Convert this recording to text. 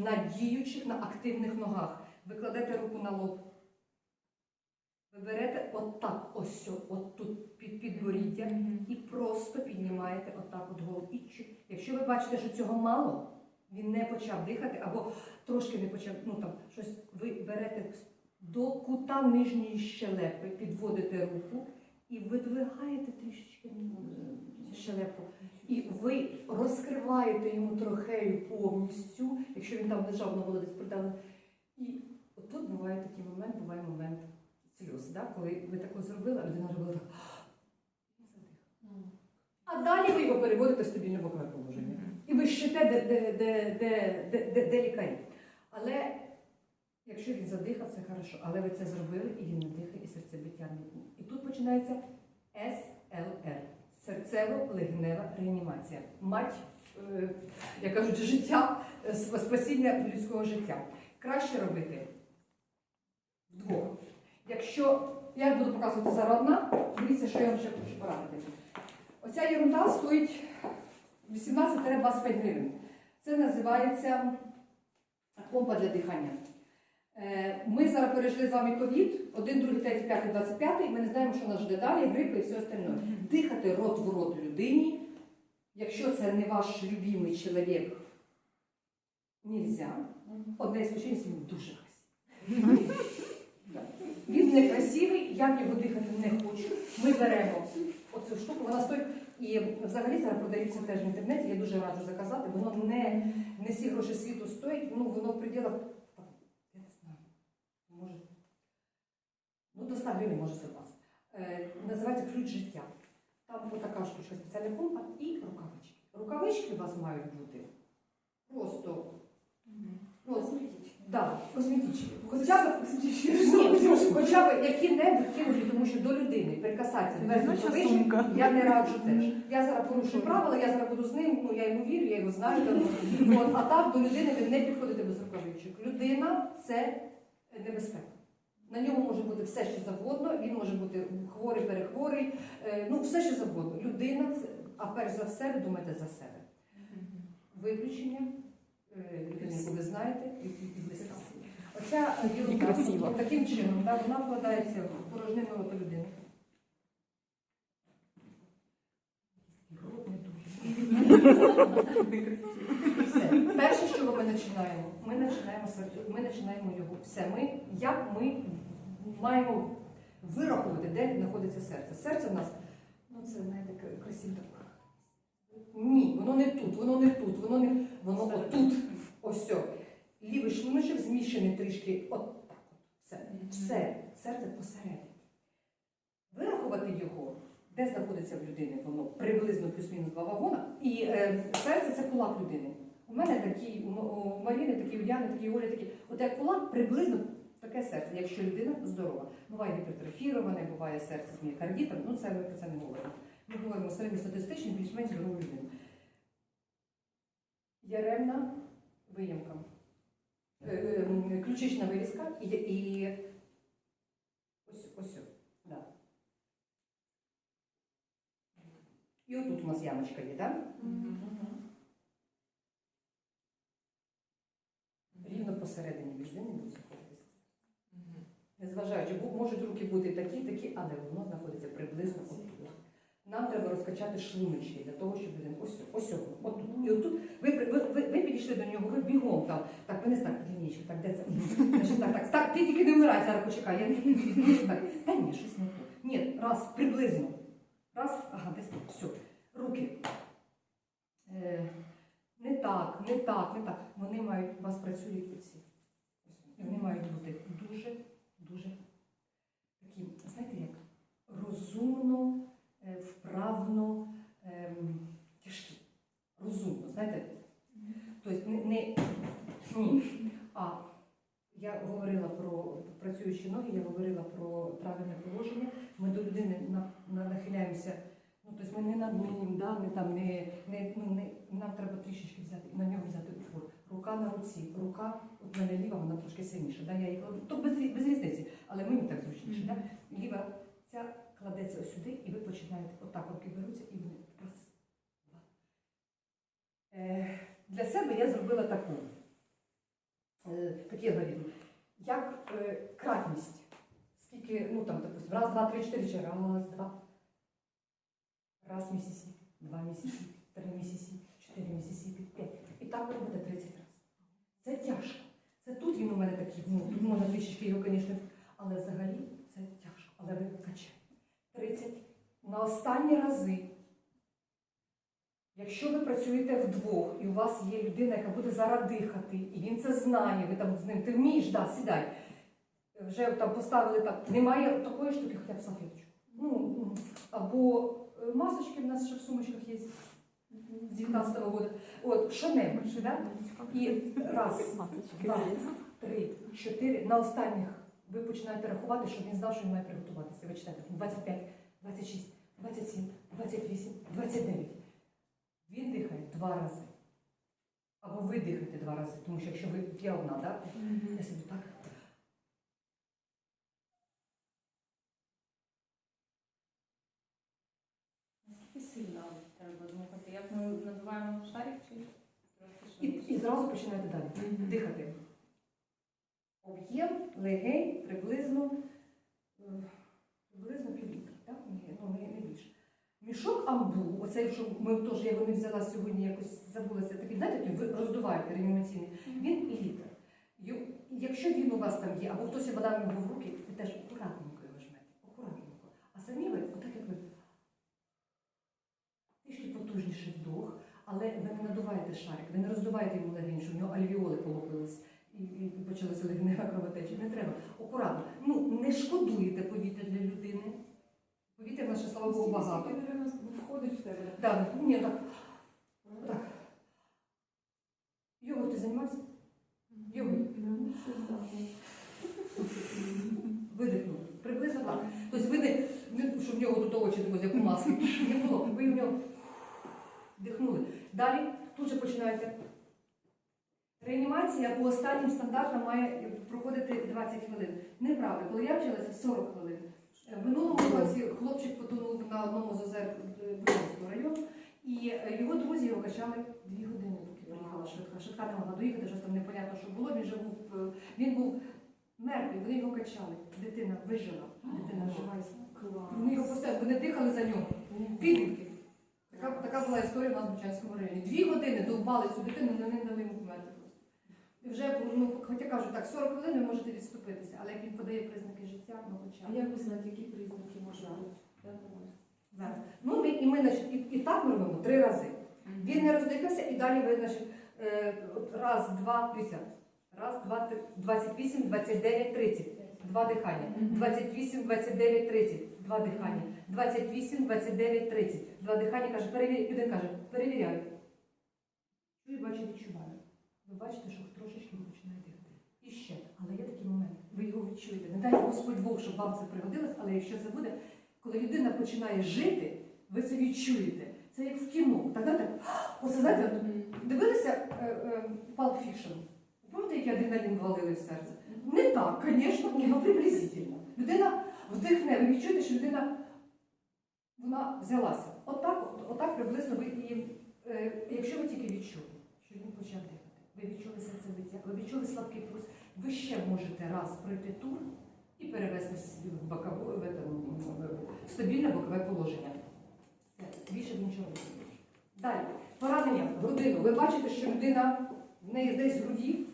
на діючих, на активних ногах. Ви кладете руку на лоб. Ви берете отак, ось, от тут під підборіддя, і просто піднімаєте отак от голову. І якщо ви бачите, що цього мало, він не почав дихати, або трошки не почав, ну там щось, ви берете до кута нижньої щелепи, підводите руку і видвигаєте трішечки щелепу. І ви розкриваєте йому трохею повністю, якщо він там лежав на володець придали. І отут буває такий момент, буває момент сльоз, да? коли ви таке зробили, а людина робила так. А далі ви його переводите в стабільне бокове положення. І ви щите, де, де, де, де, де, де, лікарі. Але якщо він задихав, це хорошо. Але ви це зробили, і він не дихає, і серцебиття не. І тут починається серцево-легенева реанімація. Мать, е, як кажуть, життя, е, спасіння людського життя. Краще робити вдвох. Якщо я буду показувати зараз одна, дивіться, що я вам ще хочу порадити. Оця ерунда стоїть 18-25 гривень. Це називається помпа для дихання. Е, Ми зараз пережили з вами ковід, 1, 2, 3, 5, 25, і ми не знаємо, що нас жде далі, грип і все остальне. Дихати рот в рот людині, якщо це не ваш любимий чоловік, нельзя. Одне ісключення, він дуже красивий. Він не красивий, я в його дихати не хочу. Ми беремо оцю штуку, вона стоїть. І взагалі зараз продається теж в інтернеті, я дуже раджу заказати. Воно не, не всі гроші світу стоїть, ну воно в пределах, там, я не знаю, може, ну до 100 гривень може 120. Е, називається ключ життя. Там отака штучка, спеціальна помпа і рукавички. Рукавички у вас мають бути просто ну, косметичні. Хоча б, хоча б які-небудь кинуті, тому що до людини прикасатися без рукавичок я не раджу теж. Я зараз порушую правила, я зараз буду з ним, ну я йому вірю, я його знаю. ну, а так до людини ви не підходите без рукавичок. Людина це небезпека. На ньому може бути все, що завгодно, він може бути хворий, перехворий, е, ну все, що завгодно. Людина а перш за все, ви думаєте за себе. Виключення е, людини, ви знаєте, і, близька. Оця ерунда, таким чином, да, вона вкладається в порожнину рота людини. Все. Перше, чого ми починаємо, ми починаємо ми починаємо його. Все, ми як ми маємо вирахувати, де знаходиться серце. Серце в нас, ну це знаєте, кра- красиво. Ні, воно не тут, воно не тут, воно не воно отут. Ось. Лівий шлуночок зміщений трішки. От так. Все. Все. Серце посередині. Вирахувати його, де знаходиться в людини, воно приблизно плюс-мінус два вагона. І е, серце це кулак людини. У мене такі, у, Маріни такі, у Яни такі, у Олі такі. От як кулак приблизно таке серце, якщо людина здорова. Буває гіпертрофіроване, буває серце з міокардітом, ну це ми про це не говоримо. Ми говоримо середньостатистичну, більш-менш здорову людину. Яремна виямка. Е, е, Ключична вирізка і, і ось ось. Да. І отут у нас ямочка є, так? Рівно посередині буде знаходитися. Незважаючи, можуть руки бути такі, такі, але воно знаходиться приблизно отут. Нам треба розкачати шлуночки для того, щоб людина ось ось отут. І отут ви, ви, ви, ви підійшли до нього, ви бігом там. Так, винес так лінійку, так де це? Значить, так, так, так, ти тільки не вмирай, зараз почекай. Я не так. Та ні, щось не то. Ні, раз, приблизно. Раз, ага, десь тут, все. Руки. Е, не так, не так, не так. Вони мають, у вас працюють оці. І вони мають бути дуже, дуже такі, знаєте як, розумно, е, вправно, ем, тяжкі. Розумно, знаєте? Тобто не, не ні. А я говорила про працюючі ноги, я говорила про правильне положення. Ми до людини на, на, нахиляємося. Ну, тобто ми не над ним, да, не там, не, не, ну, не, нам треба трішечки взяти, на нього взяти. Рука на руці, рука, от в мене ліва, вона трошки сильніша. Да, я її кладу, то без, без різниці, але мені так зручніше. Да? Ліва ця кладеться ось сюди, і ви починаєте, отак руки беруться, і вони раз, два. Е, для себе я зробила таку. Кеглові, як е, кратність. Скільки, ну там, допустим, раз, два, три, чотири, чи раз, два. Раз Місісіпі, два Місісіпі, три Місісіпі, чотири Місісіпі, п'ять. І так робите 30 разів. Це тяжко. Це тут він у мене такий, ну, тут можна трішечки його, звісно, але взагалі це тяжко. Але ви качаєте. 30 на останні рази. Якщо ви працюєте вдвох, і у вас є людина, яка буде зараз дихати, і він це знає, ви там з ним, ти вмієш, да, сідай. Вже там поставили так, немає такої штуки, хоча б салфеточку. Ну, ну, або е, масочки в нас ще в сумочках є з 19 року. От, що-небудь, да? І раз, два, три, чотири. На останніх ви починаєте рахувати, щоб він знав, що він має приготуватися. Ви читаєте 25, 26, 27, 28, 29. Він дихає два рази. Або ви дихаєте два рази, тому що якщо ви я одна, так? Я собі так. Наскільки сильно треба дмухати? Як ми шарик чи І, і зразу починаєте далі дихати. Об'єм легень приблизно, е, приблизно пів літра, так? Ні, ну не, не більше. Мішок амбу, оцей, що ми теж я його не взяла сьогодні, якось забулася, такий, знаєте, ви роздуваєте реанімаційний, він літр. Якщо він у вас там є, або хтось вода в руки, ви теж акуратненько його жмете, акуратненько. А самі ви, отак як ви, трішки потужніше вдох, але ви не надуваєте шарик, ви не роздуваєте йому легень, щоб у нього альвіоли полопились і, і почалася легнева кровотеча. Не треба. Акуратно. Ну, не шкодуєте повітря для людини. Повітря в нас ще, слава Богу, багато. входить в тебе. Так, ні, так. Так. Його ти займався? Його. Видихнули. Приблизно так. Тобто ви не, не що в нього тут очі як у маски. Не було. Ви в нього. Далі тут же починаєте. Реанімація по останнім стандартам має проходити 20 хвилин. Неправда, коли я вчилася 40 хвилин. В минулому році хлопчик потонув на одному з озер Бучанського району, і е, його друзі його качали дві години, поки приїхала швидка. Швидка не могла доїхати, щось там непонятно, що було. Він же був е, він був мертвий, вони його качали. Дитина вижила, дитина вживається. Вони його постійно, вони дихали за нього. Підлітки. Така, така була історія у нас в Бучанському районі. Дві години довбали цю дитину, але не дали йому померти просто. І вже, ну, хоча кажу, так, 40 хвилин ви можете відступитися, але як він подає признаки життя, ну хоча. А як ви знаєте, які признаки можна. Зараз. Ну, ми, і ми, значить, і, і так ми робимо три рази. Він не роздихався і далі ви, значить, е, от раз, два, дивіться. Раз, два, три, 28, 29, 30. Два дихання. 28, 29, 30. Два дихання. 28, 29, 30. Два дихання. Каже, перевір... Один каже, перевіряю. Чую, бачу, відчуваю. Ви бачите, що трошечки починає дихати. І ще, але є такий момент. Ви його відчуєте. Не дай Господь Бог, щоб вам це пригодилось, але якщо це буде, коли людина починає жити, ви це відчуєте. Це як в кіно. Так, так, Оце знаєте, дивилися е, е, Pulp Fiction? Пам'ятаєте, як адреналін валили в серце? Не так, звісно, але приблизительно. Людина вдихне, ви відчуєте, що людина вона взялася. Отак, от, отак приблизно ви і е, якщо ви тільки відчули, що він почав дихати, ви відчули серцебиття, ви відчули слабкий пульс, ви ще можете раз пройти тур і перевести в бокове, в, в стабільне бокове положення. Все, більше нічого не. Далі, поранення в грудину. Ви бачите, що людина в неї десь в груді